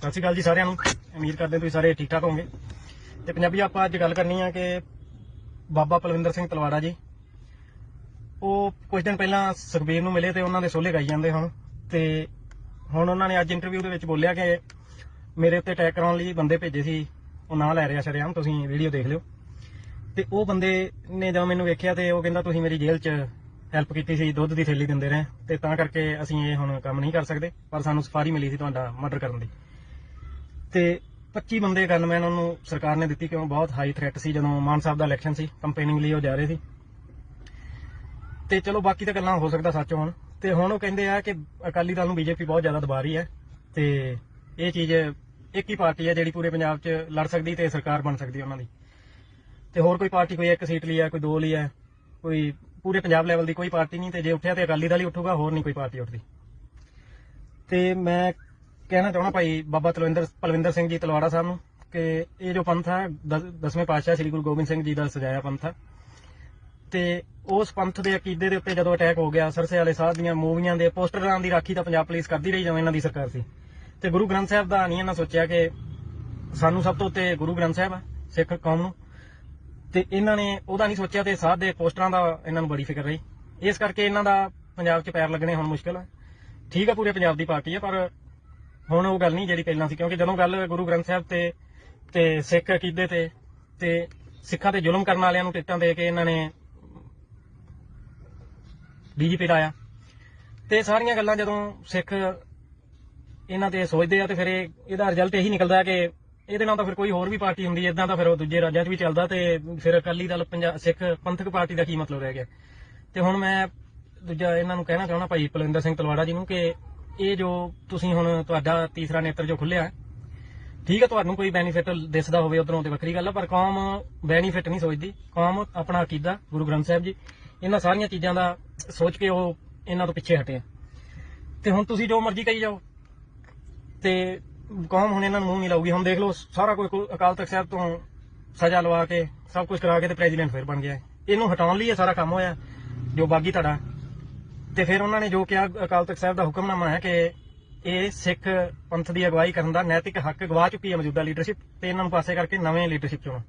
ਸਤਿ ਸ਼੍ਰੀ ਅਕਾਲ ਜੀ ਸਾਰਿਆਂ ਨੂੰ। ਉਮੀਦ ਕਰਦੇ ਹਾਂ ਤੁਸੀਂ ਸਾਰੇ ਠੀਕ ਠਾਕ ਹੋਵੋਗੇ। ਤੇ ਪੰਜਾਬੀ ਆਪਾਂ ਅੱਜ ਗੱਲ ਕਰਨੀ ਆ ਕਿ ਬਾਬਾ ਪਲਵਿੰਦਰ ਸਿੰਘ ਤਲਵਾੜਾ ਜੀ। ਉਹ ਕੁਝ ਦਿਨ ਪਹਿਲਾਂ ਸੁਖਬੀਰ ਨੂੰ ਮਿਲੇ ਤੇ ਉਹਨਾਂ ਦੇ ਸੋਲੇ ਗਾਈ ਜਾਂਦੇ ਹੁਣ। ਤੇ ਹੁਣ ਉਹਨਾਂ ਨੇ ਅੱਜ ਇੰਟਰਵਿਊ ਦੇ ਵਿੱਚ ਬੋਲਿਆ ਕਿ ਮੇਰੇ ਉੱਤੇ ਅਟੈਕ ਕਰਾਉਣ ਲਈ ਬੰਦੇ ਭੇਜੇ ਸੀ। ਉਹ ਨਾਂ ਲੈ ਰਿਹਾ ਸ਼ਰੇਆਮ, ਤੁਸੀਂ ਵੀਡੀਓ ਦੇਖ ਲਿਓ। ਤੇ ਉਹ ਬੰਦੇ ਨੇ ਜਦੋਂ ਮੈਨੂੰ ਵੇਖਿਆ ਤੇ ਉਹ ਕਹਿੰਦਾ, ਤੁਸੀਂ ਮੇਰੀ ਜੇਲ੍ਹ 'ਚ ਹੈਲਪ ਕੀਤੀ ਸੀ, ਦੁੱਧ ਦੀ ਥੈਲੀ ਦਿੰਦੇ ਰਹੇ। ਤੇ ਤਾਂ ਕਰਕੇ ਅਸੀਂ ਇਹ ਹੁਣ ਕੰਮ ਨਹੀਂ ਕਰ ਸਕਦੇ, ਪਰ ਸਾਨੂੰ ਸਫਾਰੀ ਮਿਲੀ ਸੀ ਤੁਹਾਡਾ ਮਰਡਰ ਕਰਨ ਦੀ। ਤੇ 25 ਬੰਦੇ ਗਨਮੈਨ ਉਹਨੂੰ ਸਰਕਾਰ ਨੇ ਦਿੱਤੀ ਕਿਉਂ? ਬਹੁਤ ਹਾਈ ਥ੍ਰੈਟ ਸੀ ਜਦੋਂ ਮਾਨ ਸਾਹਿਬ ਦਾ ਇਲੈਕਸ਼ਨ ਸੀ ਕੰਪੇਨਿੰਗ ਲਈ ਉਹ ਜਾ ਰਹੇ ਸੀ। ਤੇ ਚਲੋ ਬਾਕੀ ਤਾਂ ਗੱਲਾਂ ਹੋ ਸਕਦਾ ਸੱਚ ਹੋਣ। ਤੇ ਹੁਣ ਉਹ ਕਹਿੰਦੇ ਆ ਕਿ ਅਕਾਲੀ ਦਲ ਨੂੰ ਬੀਜੇਪੀ ਬਹੁਤ ਜ਼ਿਆਦਾ ਦਬਾ ਰਹੀ ਹੈ ਤੇ ਇਹ ਚੀਜ਼ ਇੱਕ ਹੀ ਪਾਰਟੀ ਹੈ ਜਿਹੜੀ ਪੂਰੇ ਪੰਜਾਬ 'ਚ ਲੜ ਸਕਦੀ ਤੇ ਸਰਕਾਰ ਬਣ ਸਕਦੀ ਉਹਨਾਂ ਦੀ। ਤੇ ਹੋਰ ਕੋਈ ਪਾਰਟੀ, ਕੋਈ ਇੱਕ ਸੀਟ ਲਈ ਹੈ, ਕੋਈ ਦੋ ਲਈ ਹੈ, ਕੋਈ ਪੂਰੇ ਪੰਜਾਬ ਲੈਵਲ ਦੀ ਕੋਈ ਪਾਰਟੀ ਨਹੀਂ ਤੇ ਜੇ ਉੱਠਿਆ ਤੇ ਅਕਾਲੀ ਦਲ ਹੀ ਉੱਠੂਗਾ, ਹੋਰ ਨਹੀਂ ਕੋਈ ਪਾਰਟੀ ਉੱਠਦੀ। ਤੇ ਮੈਂ ਕਹਿਣਾ ਚਾਹਣਾ ਭਾਈ ਬਾਬਾ ਤਲਵਿੰਦਰ, ਪਲਵਿੰਦਰ ਸਿੰਘ ਜੀ ਤਲਵਾੜਾ ਸਾਹਿਬ ਨੂੰ ਕਿ ਇਹ ਜੋ ਪੰਥ ਹੈ ਦਸ- ਦਸਵੇਂ ਪਾਤਸ਼ਾਹ ਸ੍ਰੀ ਗੁਰੂ ਗੋਬਿੰਦ ਸਿੰਘ ਜੀ ਦਾ ਸਜਾਇਆ ਪੰਥ ਹੈ ਤੇ ਉਸ ਪੰਥ ਦੇ ਅਕੀਦੇ ਦੇ ਉੱਤੇ ਜਦੋਂ ਅਟੈਕ ਹੋ ਗਿਆ, ਸਰਸੇ ਵਾਲੇ ਸਾਹਿਬ ਦੀਆਂ ਮੂਵੀਆਂ ਦੇ ਪੋਸਟਰਾਂ ਦੀ ਰਾਖੀ ਤਾਂ ਪੰਜਾਬ ਪੁਲਿਸ ਕਰਦੀ ਰਹੀ ਜਿਵੇਂ ਇਹਨਾਂ ਦੀ ਸਰਕਾਰ ਸੀ। ਤੇ ਗੁਰੂ ਗ੍ਰੰਥ ਸਾਹਿਬ ਦਾ ਨਹੀਂ ਇਹਨਾਂ ਸੋਚਿਆ ਕਿ ਸਾਨੂੰ ਸਭ ਤੋਂ ਉੱਤੇ ਗੁਰੂ ਗ੍ਰੰਥ ਸਾਹਿਬ ਹੈ ਸਿੱਖ ਕੌਮ ਨੂੰ। ਤੇ ਇਹਨਾਂ ਨੇ ਉਹਦਾ ਨਹੀਂ ਸੋਚਿਆ ਤੇ ਸਾਧ ਦੇ ਪੋਸਟਰਾਂ ਦਾ ਇਹਨਾਂ ਨੂੰ ਬੜੀ ਫਿਕਰ ਰਹੀ। ਇਸ ਕਰਕੇ ਇਹਨਾਂ ਦਾ ਪੰਜਾਬ 'ਚ ਪੈਰ ਲੱਗਣੇ ਹੁਣ ਮੁਸ਼ਕਲ ਹੈ ਠੀਕ ਹੈ ਪੂਰੇ ਪੰਜਾਬ ਦੀ ਪਾਰਟੀ ਹੈ ਪਰ ਹੁਣ ਉਹ ਗੱਲ ਨਹੀਂ ਜਿਹੜੀ ਪਹਿਲਾਂ ਸੀ, ਕਿਉਂਕਿ ਜਦੋਂ ਗੱਲ ਗੁਰੂ ਗ੍ਰੰਥ ਸਾਹਿਬ ਤੇ ਤੇ ਸਿੱਖ ਅਕੀਦੇ ਤੇ ਤੇ ਸਿੱਖਾਂ ਤੇ ਜ਼ੁਲਮ ਕਰਨ ਵਾਲਿਆਂ ਨੂੰ ਟਿਕਟਾਂ ਦੇ ਕੇ ਇਹਨਾਂ ਨੇ ਬੀਜੇਪੀ ਦਾ ਆਇਆ ਤੇ ਸਾਰੀਆਂ ਗੱਲਾਂ ਜਦੋਂ ਸਿੱਖ ਇਹਨਾਂ ਤੇ ਸੋਚਦੇ ਆ ਤੇ ਫਿਰ ਇਹਦਾ ਰਿਜ਼ਲਟ ਇਹੀ ਨਿਕਲਦਾ ਕਿ ਇਹਦੇ ਨਾਲ ਤਾਂ ਫਿਰ ਕੋਈ ਹੋਰ ਵੀ ਪਾਰਟੀ ਹੁੰਦੀ ਇਦਾਂ ਤਾਂ ਫਿਰ ਉਹ ਦੂਜੇ ਰਾਜਾਂ 'ਚ ਵੀ ਚੱਲਦਾ ਤੇ ਫਿਰ ਅਕਾਲੀ ਦਲ ਪੰਜਾਬ ਸਿੱਖ ਪੰਥਕ ਪਾਰਟੀ ਦਾ ਕੀ ਮਤਲਬ ਰਹਿ ਗਿਆ। ਤੇ ਹੁਣ ਮੈਂ ਦੂਜਾ ਇਹਨਾਂ ਨੂੰ ਕਹਿਣਾ ਚਾਹੁੰਦਾ ਭਾਈ ਪਲਵਿੰਦਰ ਸਿੰਘ ਤਲਵਾੜਾ ਜੀ ਨੂੰ ਕਿ ਇਹ ਜੋ ਤੁਸੀਂ ਹੁਣ ਤੁਹਾਡਾ ਤੀਸਰਾ ਨੇਤਰ ਜੋ ਖੁੱਲਿਆ ਹੈ, ਠੀਕ ਹੈ ਤੁਹਾਨੂੰ ਕੋਈ ਬੈਨੀਫਿਟ ਦਿਸਦਾ ਹੋਵੇ ਉਧਰੋਂ ਤੇ ਵੱਖਰੀ ਗੱਲ ਆ ਪਰ ਕੌਮ ਬੈਨੀਫਿਟ ਨਹੀਂ ਸੋਚਦੀ। ਕੌਮ ਆਪਣਾ ਅਕੀਦਾ ਗੁਰੂ ਗ੍ਰੰਥ ਸਾਹਿਬ ਜੀ ਇਹਨਾਂ ਸਾਰੀਆਂ ਚੀਜ਼ਾਂ ਦਾ ਸੋਚ ਕੇ ਉਹ ਇਹਨਾਂ ਤੋਂ ਪਿੱਛੇ ਹਟੇ ਆ। ਤੇ ਹੁਣ ਤੁਸੀਂ ਜੋ ਮਰਜ਼ੀ ਕਹੀ ਜਾਓ ਤੇ ਕੌਮ ਹੁਣ ਇਹਨਾਂ ਨੂੰ ਮੂੰਹ ਨਹੀਂ ਲਾਊਗੀ। ਹੁਣ ਦੇਖ ਲਓ ਸਾਰਾ ਕੋਈ ਕੋਈ ਅਕਾਲ ਤਖਤ ਸਾਹਿਬ ਤੋਂ ਸਜ਼ਾ ਲਵਾ ਕੇ ਸਭ ਕੁਝ ਕਰਾ ਕੇ ਤੇ ਪ੍ਰੈਜ਼ੀਡੈਂਟ ਫਿਰ ਬਣ ਗਿਆ। ਹੈ। ਇਹਨੂੰ ਹਟਾਉਣ ਲਈ ਇਹ ਸਾਰਾ ਕੰਮ ਹੋਇਆ ਜੋ ਬਾਗੀ ਧੜਾ ਤੇ ਫਿਰ ਉਹਨਾਂ ਨੇ ਜੋ ਕਿਹਾ, ਅਕਾਲ ਤਖਤ ਸਾਹਿਬ ਦਾ ਹੁਕਮਨਾਮਾ ਹੈ ਕਿ ਇਹ ਸਿੱਖ ਪੰਥ ਦੀ ਅਗਵਾਈ ਕਰਨ ਦਾ ਨੈਤਿਕ ਹੱਕ ਗਵਾ ਚੁੱਕੀ ਹੈ ਮੌਜੂਦਾ ਲੀਡਰਸ਼ਿਪ ਤੇ ਇਹਨਾਂ ਨੂੰ ਪਾਸੇ ਕਰਕੇ ਨਵੇਂ ਲੀਡਰਸ਼ਿਪ ਚੁਣੋ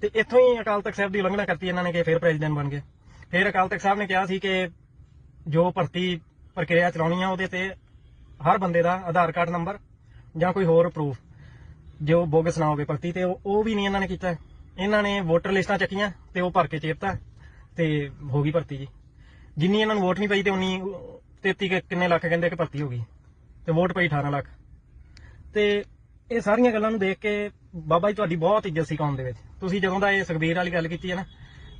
ਤੇ ਇੱਥੋਂ ਹੀ ਅਕਾਲ ਤਖਤ ਸਾਹਿਬ ਦੀ ਉਲੰਘਣਾ ਕਰਤੀ ਇਹਨਾਂ ਨੇ ਕਿ ਫਿਰ ਪ੍ਰੈਜ਼ੀਡੈਂਟ ਬਣ ਗਏ। ਫਿਰ ਅਕਾਲ ਤਖਤ ਸਾਹਿਬ ਨੇ ਕਿਹਾ ਸੀ ਕਿ ਜੋ ਭਰਤੀ ਪ੍ਰਕਿਰਿਆ ਚਲਾਉਣੀ ਆ ਉਹਦੇ ਤੇ ਹਰ ਬੰਦੇ ਦਾ ਆਧਾਰ ਕਾਰਡ ਨੰਬਰ ਜਾਂ ਕੋਈ ਹੋਰ ਪ੍ਰੂਫ ਜੋ ਬੋਗਸ ਨਾ ਹੋਵੇ ਭਰਤੀ ਤੇ ਉਹ ਵੀ ਨਹੀਂ ਇਹਨਾਂ ਨੇ ਕੀਤਾ। ਇਹਨਾਂ ਨੇ ਵੋਟਰ ਲਿਸਟਾਂ ਚੱਕੀਆਂ ਤੇ ਉਹ ਭਰ ਕੇ ਚੇਪਤਾ ਤੇ ਹੋ ਗਈ ਭਰਤੀ ਜੀ। ਜਿੰਨੀ ਇਹਨਾਂ ਨੂੰ ਵੋਟ ਨਹੀਂ ਪਈ ਤੇ ਉਨੀ 33 ਕਿ- ਕਿੰਨੇ ਲੱਖ ਕਹਿੰਦੇ ਕਿ ਭਰਤੀ ਹੋ ਗਈ। ਤੇ ਵੋਟ ਪਈ 18 ਲੱਖ। ਤੇ ਇਹ ਸਾਰੀਆਂ ਗੱਲਾਂ ਨੂੰ ਦੇਖ ਕੇ ਬਾਬਾ ਜੀ ਤੁਹਾਡੀ ਬਹੁਤ ਇੱਜ਼ਤ ਸੀ ਕੌਮ ਦੇ ਵਿੱਚ। ਤੁਸੀਂ ਜਦੋਂ ਦਾ ਇਹ ਸੁਖਬੀਰ ਵਾਲੀ ਗੱਲ ਕੀਤੀ ਹੈ ਨਾ,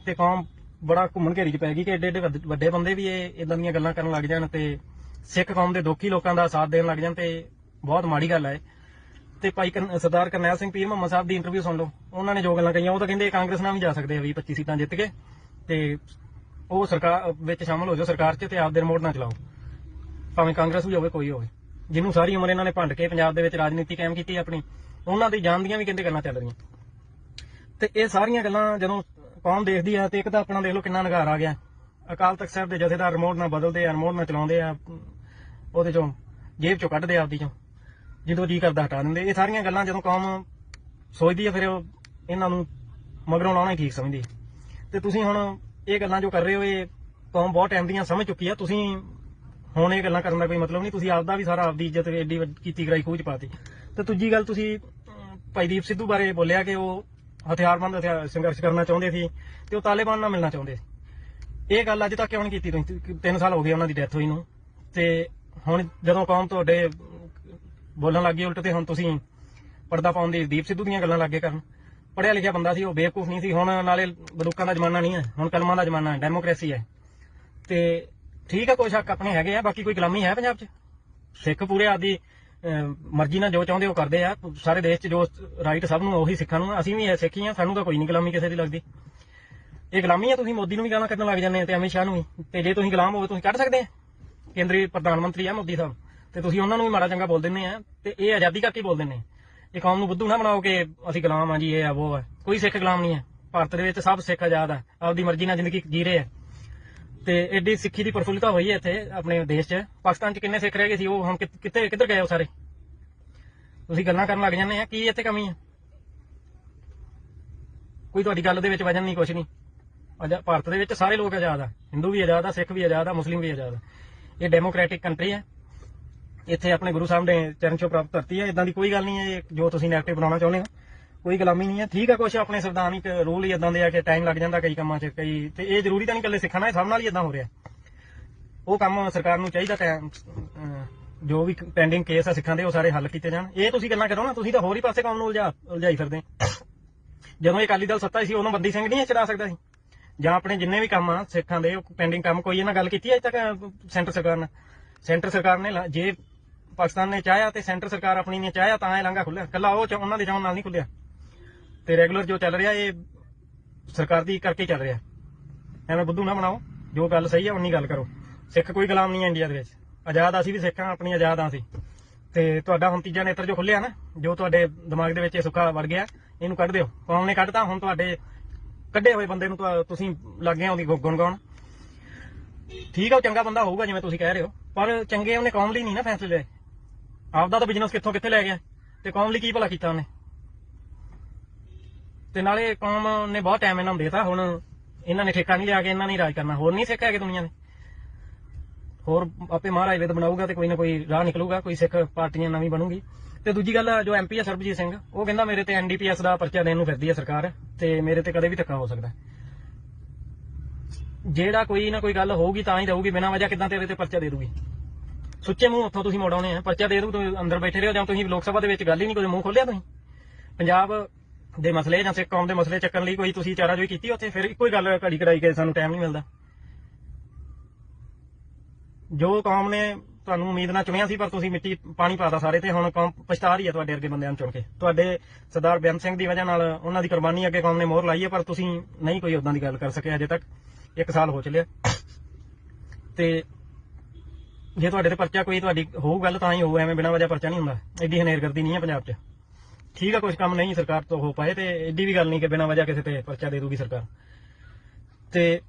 ਤੇ ਕੌਮ ਬੜਾ ਘੁੰਮਣ ਘੇਰੀ ਚ ਪੈ ਗਈ ਕਿ ਐਡੇ ਐਡੇ ਵੱਡ- ਵੱਡੇ ਬੰਦੇ ਵੀ ਇਹ ਇਦਾਂ ਦੀਆਂ ਗੱਲਾਂ ਕਰਨ ਲੱਗ ਜਾਣ ਤੇ ਸਿੱਖ ਕੌਮ ਦੇ ਦੁਖੀ ਲੋਕਾਂ ਦਾ ਸਾਥ ਦੇਣ ਲੱਗ ਜਾਣ ਤੇ ਬਹੁਤ ਮਾੜੀ ਗੱਲ ਹੈ ਤੇ ਭਾਈ ਕਰਨ- ਸਰਦਾਰ ਕਰਨੈਲ ਸਿੰਘ ਪੀਰ ਮੁਹੰਮਦ ਸਾਹਿਬ ਦੀ ਇੰਟਰਵਿਊ ਸੁਣ ਲਓ। ਉਹਨਾਂ ਨੇ ਜੋ ਗੱਲਾਂ ਕਹੀਆਂ, ਉਹ ਤਾਂ ਕਹਿੰਦੇ ਕਾਂਗਰਸ ਨਾਲ ਵੀ ਜਾ ਸਕਦੇ ਆ 20 25 ਸੀਟਾਂ ਜਿੱਤ ਕੇ ਤੇ ਉਹ ਸਰਕਾਰ, ਵਿੱਚ ਸ਼ਾਮਲ ਹੋ ਜਾਓ ਸਰਕਾਰ 'ਚ ਤੇ ਆਪਦੇ ਰਿਮੋਟ ਨਾ ਚਲਾਓ। ਭਾਵੇਂ ਕਾਂਗਰਸ ਵੀ ਹੋਵੇ, ਕੋਈ ਹੋਵੇ। ਜਿਹਨੂੰ ਸਾਰੀ ਉਮਰ ਇਹਨਾਂ ਨੇ ਭੰਡ ਕੇ ਪੰਜਾਬ ਦੇ ਵਿੱਚ ਰਾਜਨੀਤੀ ਕਾਇਮ ਕੀਤੀ ਆਪਣੀ, ਉਹਨਾਂ ਦੀ ਜਾਨ ਦੀਆਂ ਵੀ ਕਹਿੰਦੇ ਗੱਲਾਂ ਚੱਲ ਰਹੀਆਂ। ਤੇ ਇਹ ਸਾਰੀਆਂ ਗੱਲਾਂ ਜਦੋਂ ਕੌਮ ਦੇਖਦੀ ਆ ਤੇ ਇੱਕ ਤਾਂ ਆਪਣਾ ਦੇਖ ਲਓ ਕਿੰਨਾ ਨਗਾਰ ਆ ਗਿਆ। ਅਕਾਲ ਤਖਤ ਸਾਹਿਬ ਦੇ ਜਥੇਦਾਰ ਰਿਮੋਟ ਨਾਲ ਬਦਲਦੇ ਆ ਰਿਮੋਟ ਨਾਲ ਚਲਾਉਂਦੇ ਆ, ਉਹਦੇ ਚੋਂ ਜੇਬ ਚੋਂ ਕੱਢਦੇ ਆ ਆਪਦੀ ਚੋਂ, ਜਦੋਂ ਜੀ ਕਰਦਾ ਹਟਾ ਦਿੰਦੇ। ਇਹ ਸਾਰੀਆਂ ਗੱਲਾਂ ਜਦੋਂ ਕੌਮ ਸੋਚਦੀ ਆ, ਫਿਰ ਇਹਨਾਂ ਨੂੰ ਮਗਰੋਂ ਲਾਉਣਾ ਹੀ ਠੀਕ ਸਮਝਦੀ ਹੈ। ਤੇ ਤੁਸੀਂ ਹੁਣ ਇਹ ਗੱਲਾਂ ਜੋ ਕਰ ਰਹੇ ਹੋ ਇਹ ਕੌਮ ਬਹੁਤ ਟਾਈਮ ਦੀਆਂ ਸਮਝ ਚੁੱਕੀ ਆ। ਤੁਸੀਂ ਹੁਣ ਇਹ ਗੱਲਾਂ ਕਰਨ ਦਾ ਕੋਈ ਮਤਲਬ ਨਹੀਂ ਤੁਸੀਂ ਆਪਦਾ ਵੀ ਸਾਰਾ ਆਪਦੀ ਇੱਜ਼ਤ ਏਡੀ ਕੀਤੀ ਗਰਾਈ ਖੂਚ ਪਾਤੀ ਤੇ ਦੂਜੀ ਗੱਲ ਤੁਸੀਂ ਅਮ, ਭਾਈ ਦੀਪ ਸਿੱਧੂ ਬਾਰੇ ਬੋਲਿਆ ਕਿ ਉਹ ਹਥਿਆਰਬੰਦ ਹਥਿਆਰ ਸੰਘਰਸ਼ ਕਰਨਾ ਚਾਹੁੰਦੇ ਸੀ ਤੇ ਉਹ ਤਾਲਿਬਾਨ ਨਾਲ ਮਿਲਣਾ ਚਾਹੁੰਦੇ ਸੀ। ਇਹ ਗੱਲ ਅੱਜ ਤੱਕ ਕਿਉਂ ਨਹੀਂ ਕੀਤੀ ਤੁਸੀਂ? 3 ਸਾਲ ਹੋ ਗਏ ਉਹਨਾਂ ਦੀ ਡੈਥ ਹੋਈ ਨੂੰ। ਤੇ ਹੁਣ ਜਦੋਂ ਕੌਮ ਤੁਹਾਡੇ ਬੋਲਣ ਲੱਗੀ ਉਲਟ ਤੇ ਹੁਣ ਤੁਸੀਂ ਪਰਦਾ ਪਾਉਣ ਦੀ ਦੀਪ ਸਿੱਧੂ ਦੀਆਂ ਗੱਲਾਂ ਲੱਗੇ ਕਰਨ। ਪੜਿਆ ਲਿਖਿਆ ਬੰਦਾ ਸੀ, ਉਹ ਬੇਵਕੂਫ ਨਹੀਂ ਸੀ। ਹੁਣ ਨਾਲੇ ਬੰਦੂਕਾਂ ਦਾ ਜ਼ਮਾਨਾ ਨਹੀਂ ਹੈ, ਹੁਣ ਕਲਮਾਂ ਦਾ ਜ਼ਮਾਨਾ ਹੈ ਡੈਮੋਕ੍ਰੇਸੀ ਹੈ। ਤੇ ਠੀਕ ਹੈ, ਕੋਈ ਸ਼ੱਕ ਆਪਣੇ ਹੈਗੇ ਆ, ਬਾਕੀ ਕੋਈ ਗੁਲਾਮੀ ਹੈ ਪੰਜਾਬ 'ਚ? ਸਿੱਖ ਪੂਰੇ ਆਦੀ ਮਰਜ਼ੀ ਨਾਲ ਜੋ ਚਾਹੁੰਦੇ ਉਹ ਕਰਦੇ ਆ। ਸਾਰੇ ਦੇਸ਼ 'ਚ ਜੋ ਰਾਈਟ ਸਭ ਨੂੰ ਉਹੀ ਸਿੱਖਾਂ ਨੂੰ, ਅਸੀਂ ਵੀ ਇਹ ਸਿੱਖੀ ਆ, ਸਾਨੂੰ ਤਾਂ ਕੋਈ ਨਹੀਂ ਗੁਲਾਮੀ ਕਿਸੇ ਦੀ ਲੱਗਦੀ। ਇਹ ਗੁਲਾਮੀ ਆ, ਤੁਸੀਂ ਮੋਦੀ ਨੂੰ ਵੀ ਗਾਲਾਂ ਕੱਢਣ ਲੱਗ ਜਾਂਦੇ ਆ ਤੇ ਅਮਿਤ ਸ਼ਾਹ ਨੂੰ ਵੀ। ਤੇ ਜੇ ਤੁਸੀਂ ਗੁਲਾਮ ਹੋਵੇ, ਤੁਸੀਂ ਕੱਢ ਸਕਦੇ ਆ। ਕੇਂਦਰੀ ਪ੍ਰਧਾਨ ਮੰਤਰੀ ਆ ਮੋਦੀ ਸਾਹਿਬ। ਤੇ ਤੁਸੀਂ ਉਹਨਾਂ ਨੂੰ ਵੀ ਮਾੜਾ ਚੰਗਾ ਬੋਲ ਦਿੰਦੇ ਆ, ਤੇ ਇਹ ਆਜ਼ਾਦੀ ਕਰਕੇ ਬੋਲ ਦਿੰਦੇ ਆ। ਇਹ ਕੌਮ ਨੂੰ ਬੁੱਧੂ ਨਾ ਬਣਾਓ ਕਿ ਅਸੀਂ ਗੁਲਾਮ ਆ ਜੀ, ਇਹ ਆ, ਉਹ ਆ। ਕੋਈ ਸਿੱਖ ਗੁਲਾਮ ਨਹੀਂ ਹੈ। ਭਾਰਤ ਦੇ ਵਿੱਚ ਸਭ ਸਿੱਖ ਆਜ਼ਾਦ ਆ। ਆਪਦੀ ਮਰਜ਼ੀ ਨਾਲ ਜ਼ਿੰਦਗੀ ਜੀ ਰਹੇ ਆ। ਤੇ ਐਡੀ ਸਿੱਖੀ ਦੀ ਪ੍ਰਫੁੱਲਤਾ ਹੋਈ ਹੈ ਇੱਥੇ, ਆਪਣੇ ਦੇਸ਼ 'ਚ। ਪਾਕਿਸਤਾਨ 'ਚ ਕਿੰਨੇ ਸਿੱਖ ਰਹਿ ਗਏ ਸੀ, ਉਹ ਹੁਣ ਕਿੱਥੇ ਕਿੱਧਰ ਗਏ ਉਹ ਸਾਰੇ? ਤੁਸੀਂ ਗੱਲਾਂ ਕਰਨ ਲੱਗ ਜਾਂਦੇ ਆ, ਕੀ ਇੱਥੇ ਕਮੀ ਹੈ ਕੋਈ ਤੁਹਾਡੀ ਗੱਲ ਦੇ ਵਿੱਚ ਵਜਨ ਨਹੀਂ, ਕੁਛ ਨਹੀਂ। ਅਜਾ ਭਾਰਤ ਦੇ ਵਿੱਚ ਸਾਰੇ ਲੋਕ ਆਜ਼ਾਦ ਆ। ਹਿੰਦੂ ਵੀ ਆਜ਼ਾਦ ਆ, ਸਿੱਖ ਵੀ ਆਜ਼ਾਦ ਆ, ਮੁਸਲਿਮ ਵੀ ਆਜ਼ਾਦ ਆ। ਇਹ ਡੈਮੋਕ੍ਰੈਟਿਕ ਕੰਟਰੀ ਹੈ। ਇੱਥੇ ਆਪਣੇ ਗੁਰੂ ਸਾਹਿਬ ਨੇ ਚਰਨ ਛੋਹ ਪ੍ਰਾਪਤ ਧਰਤੀ ਹੈ। ਇਦਾਂ ਦੀ ਕੋਈ ਗੱਲ ਨਹੀਂ ਹੈ ਜੋ ਤੁਸੀਂ ਨੈਗੇਟਿਵ ਬਣਾਉਣਾ ਚਾਹੁੰਦੇ ਹੋ। ਕੋਈ ਗੁਲਾਮੀ ਨਹੀਂ ਹੈ। ਠੀਕ ਹੈ ਕੁਛ ਆਪਣੇ ਸੰਵਿਧਾਨਿਕ ਰੂਲ ਹੀ ਇਦਾਂ ਦੇ ਆ ਕਿ ਟਾਈਮ ਲੱਗ ਜਾਂਦਾ ਕਈ ਕੰਮਾਂ 'ਚ, ਕਈ ਤੇ ਇਹ ਜ਼ਰੂਰੀ ਤਾਂ ਨਹੀਂ ਇਕੱਲੇ ਸਿੱਖਣਾ ਇਹ ਸਭ ਨਾਲ ਹੀ ਇਦਾਂ ਹੋ ਰਿਹਾ। ਉਹ ਕੰਮ ਸਰਕਾਰ ਨੂੰ ਚਾਹੀਦਾ ਟਾਈਮ ਜੋ ਵੀ ਪੈਂਡਿੰਗ ਕੇਸ ਆ ਸਿੱਖਾਂ ਦੇ, ਉਹ ਸਾਰੇ ਹੱਲ ਕੀਤੇ ਜਾਣ। ਇਹ ਤੁਸੀਂ ਗੱਲਾਂ ਕਰੋ ਨਾ, ਤੁਸੀਂ ਤਾਂ ਹੋਰ ਹੀ ਪਾਸੇ ਕੰਮ ਨੂੰ ਉਲਝਾ, ਉਲਝਾਈ ਫਿਰਦੇ ਜਦੋਂ ਇਹ ਅਕਾਲੀ ਦਲ ਸੱਤਾ ਸੀ ਉਦੋਂ ਬੰਦੀ ਸਿੰਘ ਨਹੀਂ ਚਲਾ ਸਕਦਾ ਸੀ। ਜਾਂ ਆਪਣੇ ਜਿੰਨੇ ਵੀ ਕੰਮ ਆ ਸਿੱਖਾਂ ਦੇ ਪੈਂਡਿੰਗ ਕੰਮ ਕੋਈ ਇਹਨਾਂ ਗੱਲ ਕੀਤੀ ਹੈ ਅਜੇ ਤੱਕ ਸੈਂਟਰ ਸਰਕਾਰ ਨੇ ਸੈਂਟਰ ਸਰਕਾਰ ਨੇ ਜੇ ਪਾਕਿਸਤਾਨ ਨੇ ਚਾਹਿਆ ਤੇ ਸੈਂਟਰ ਸਰਕਾਰ ਆਪਣੀ ਨੇ ਚਾਹਿਆ, ਤਾਂ ਇਹ ਲਾਂਘਾ ਖੁੱਲਿਆ। ਕੱਲਾ ਉਹ ਚ- ਉਹਨਾਂ ਦੇ ਚਾਹਣ ਨਾਲ ਨਹੀਂ ਖੁੱਲਿਆ। ਤੇ ਰੈਗੂਲਰ ਜੋ ਚੱਲ ਰਿਹਾ, ਇਹ ਸਰਕਾਰ ਦੀ ਕਰਕੇ ਚੱਲ ਰਿਹਾ। ਐਵੇਂ ਬੁੱਧੂ ਨਾ ਬਣਾਓ, ਜੋ ਗੱਲ ਸਹੀ ਹੈ ਉਨੀ ਗੱਲ ਕਰੋ। ਸਿੱਖ ਕੋਈ ਗੁਲਾਮ ਨਹੀਂ ਹੈ ਇੰਡੀਆ ਦੇ ਵਿੱਚ। ਆਜ਼ਾਦ ਅਸੀਂ ਵੀ ਸਿੱਖ ਹਾਂ ਆਪਣੀ ਆਜ਼ਾਦ ਹਾਂ ਅਸੀਂ। ਤੇ ਤੁਹਾਡਾ ਹੁਣ ਤੀਜਾ ਨੇਤਰ ਜੋ ਖੁੱਲਿਆ ਨਾ, ਜੋ ਤੁਹਾਡੇ ਦਿਮਾਗ ਦੇ ਵਿੱਚ ਇਹ ਸੁੱਖਾ ਵੜ ਗਿਆ, ਇਹਨੂੰ ਕੱਢ ਦਿਓ। ਕੌਮ ਨੇ ਕੱਢਤਾ, ਹੁਣ ਤੁਹਾਡੇ ਕੱਢੇ ਹੋਏ ਬੰਦੇ ਨੂੰ ਤੁਹਾ- ਤੁਸੀਂ ਗਏ ਉਹਦੀ ਗੁ- ਗੁਣ ਗਾਉਣ ਠੀਕ ਆ, ਉਹ ਚੰਗਾ ਬੰਦਾ ਹੋਊਗਾ, ਜਿਵੇਂ ਤੁਸੀਂ ਕਹਿ ਰਹੇ ਹੋ। ਪਰ ਚੰਗੇ ਉਹਨੇ ਕੌਮ ਲਈ ਨਹੀਂ ਨਾ ਫੈਸਲੇ ਲਏ। ਆਪਦਾ ਤਾਂ ਬਿਜ਼ਨਸ ਕਿੱਥੋਂ ਕਿੱਥੇ ਲੈ ਗਿਆ? ਤੇ ਕੌਮ ਲਈ ਕੀ ਭਲਾ ਕੀਤਾ ਉਹਨੇ? ਤੇ ਨਾਲੇ ਕੌਮ ਨੇ ਬਹੁਤ ਟਾਈਮ ਇਹਨਾਂ ਨੂੰ ਦੇਤਾ, ਹੁਣ ਇਹਨਾਂ ਨੇ ਠੇਕਾ ਨਹੀਂ ਲਿਆ ਕੇ, ਇਹਨਾਂ ਨੇ ਰਾਜ ਕਰਨਾ। ਹੋਰ ਨਹੀਂ ਸਿੱਖ ਹੈਗੇ ਦੁਨੀਆ ਦੇ। ਹੋਰ ਆਪੇ ਮਹਾਰਾਜ ਵਿਦ ਬਣਾਊਗਾ ਤੇ ਕੋਈ ਨਾ ਕੋਈ ਰਾਹ ਨਿਕਲੂਗਾ, ਕੋਈ ਸਿੱਖ ਪਾਰਟੀਆਂ ਨਵੀਂ ਬਣੂਗੀ। ਤੇ ਦੂਜੀ ਗੱਲ, ਜੋ ਐਮਪੀ ਹੈ ਸਰਬਜੀਤ ਸਿੰਘ, ਉਹ ਕਹਿੰਦਾ ਮੇਰੇ ਤੇ ਐਨਡੀਪੀਐਸ ਦਾ ਪਰਚਾ ਦੇਣ ਨੂੰ ਫਿਰਦੀ ਹੈ ਸਰਕਾਰ, ਤੇ ਮੇਰੇ ਤੇ ਕਦੇ ਵੀ ਧੱਕਾ ਹੋ ਸਕਦਾ। ਜਿਹੜਾ ਕੋਈ ਨਾ ਕੋਈ ਗੱਲ ਹੋਊਗੀ ਤਾਂ ਹੀ ਰਹੂਗੀ ਬਿਨਾਂ ਵਜ੍ਹਾ ਕਿਦਾਂ ਤੇਰੇ ਤੇ ਪਰਚਾ ਦੇ ਦੂਗੀ ਸੁੱਚੇ ਮੂੰਹ ਉੱਥੋਂ ਤੁਸੀਂ ਮੋੜਾਉਣੇ ਆ, ਪਰਚਾ ਦੇ ਦੂ ਤੁਸੀਂ ਅੰਦਰ ਬੈਠੇ ਰਹੋ, ਜਾਂ ਤੁਸੀਂ ਲੋਕ ਸਭਾ ਦੇ ਵਿੱਚ ਗੱਲ ਹੀ ਨਹੀਂ, ਕੋਈ ਮੂੰਹ ਖੋਲਿਆ ਤੁਸੀਂ। ਪੰਜਾਬ ਦੇ ਮਸਲੇ ਜਾਂ ਸਿੱਖ ਕੌਮ ਦੇ ਮਸਲੇ ਚੱਕਣ ਲਈ ਕੋਈ ਤੁਸੀਂ ਚਾਰਾਜੋਈ ਕੀਤੀ ਉੱਥੇ? ਫਿਰ ਇੱਕੋ ਹੀ ਗੱਲ ਘੜੀ ਕਢਾਈ ਕੇ ਸਾਨੂੰ ਟਾਈਮ ਨਹੀਂ ਮਿਲਦਾ। ਜੋ ਕੌਮ ਨੇ ਤੁਹਾਨੂੰ ਉਮੀਦ ਨਾਲ ਚੁਣਿਆ ਸੀ, ਪਰ ਤੁਸੀਂ ਮਿੱਟੀ ਪਾਣੀ ਪਾਤਾ ਸਾਰੇ ਤੇ ਹੁਣ ਕੌਮ ਪਛਤਾ ਰਹੀ ਹੈ ਤੁਹਾਡੇ ਅਰਗੇ ਬੰਦਿਆਂ ਨੂੰ ਚੁਣ ਕੇ। ਤੁਹਾਡੇ ਸਰਦਾਰ ਬੇਅੰਤ ਸਿੰਘ ਦੀ ਵਜ੍ਹਾ ਨਾਲ ਉਹਨਾਂ ਦੀ ਕੁਰਬਾਨੀ ਅੱਗੇ ਕੌਮ ਨੇ ਮੋਹਰ ਲਾਈ ਹੈ ਪਰ ਤੁਸੀਂ ਨਹੀਂ ਕੋਈ ਉਦਾਂ ਦੀ ਗੱਲ ਕਰ ਸਕੇ ਅਜੇ ਤੱਕ। ਇੱਕ ਸਾਲ ਹੋ ਚੱਲਿਆ। ਤੇ ਜੇ ਤੁਹਾਡੇ ਤੇ ਪਰਚਾ ਕੋਈ ਤੁਹਾਡੀ ਹੋਊ ਗੱਲ ਤਾਂ ਹੀ ਹੋਊ, ਐਵੇਂ ਬਿਨਾਂ ਵਜ੍ਹਾ ਪਰਚਾ ਨਹੀਂ ਹੁੰਦਾ। ਐਡੀ ਹਨੇਰਗਰਦੀ ਨਹੀਂ ਹੈ ਪੰਜਾਬ 'ਚ। ਠੀਕ ਆ ਕੁਝ ਕੰਮ ਨਹੀਂ ਸਰਕਾਰ ਤੋਂ ਹੋ ਪਾਏ ਤੇ ਐਡੀ ਵੀ ਗੱਲ ਨਹੀਂ ਕਿ ਬਿਨਾਂ ਵਜ੍ਹਾ ਕਿਸੇ ਤੇ ਪਰਚਾ ਦੇ ਦੂਗੀ ਸਰਕਾਰ। ਤੇ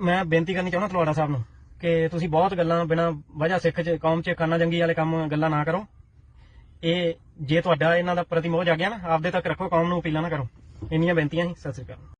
ਮੈਂ ਬੇਨਤੀ ਕਰਨੀ ਚਾਹੁੰਦਾ ਤਲਵਾੜਾ ਸਾਹਿਬ ਨੂੰ ਕਿ ਤੁਸੀਂ ਬਹੁਤ ਗੱਲਾਂ ਬਿਨਾਂ ਵਜ੍ਹਾ ਸਿੱਖ ਚ, ਕੌਮ ਚ ਖਾਨਾ ਜੰਗੀ ਵਾਲੇ ਕੰਮ ਗੱਲਾਂ ਨਾ ਕਰੋ। ਇਹ ਜੇ ਤੁਹਾਡਾ ਇਹਨਾਂ ਦਾ ਪ੍ਰਤੀ ਮੋਹ ਜਾਗਿਆ ਨਾ, ਆਪਦੇ ਤੱਕ ਰੱਖੋ, ਕੌਮ ਨੂੰ ਅਪੀਲਾਂ ਨਾ ਕਰੋ। ਇੰਨੀਆਂ ਬੇਨਤੀਆਂ ਸੀ ਸਤਿ ਸ੍ਰੀ ਅਕਾਲ।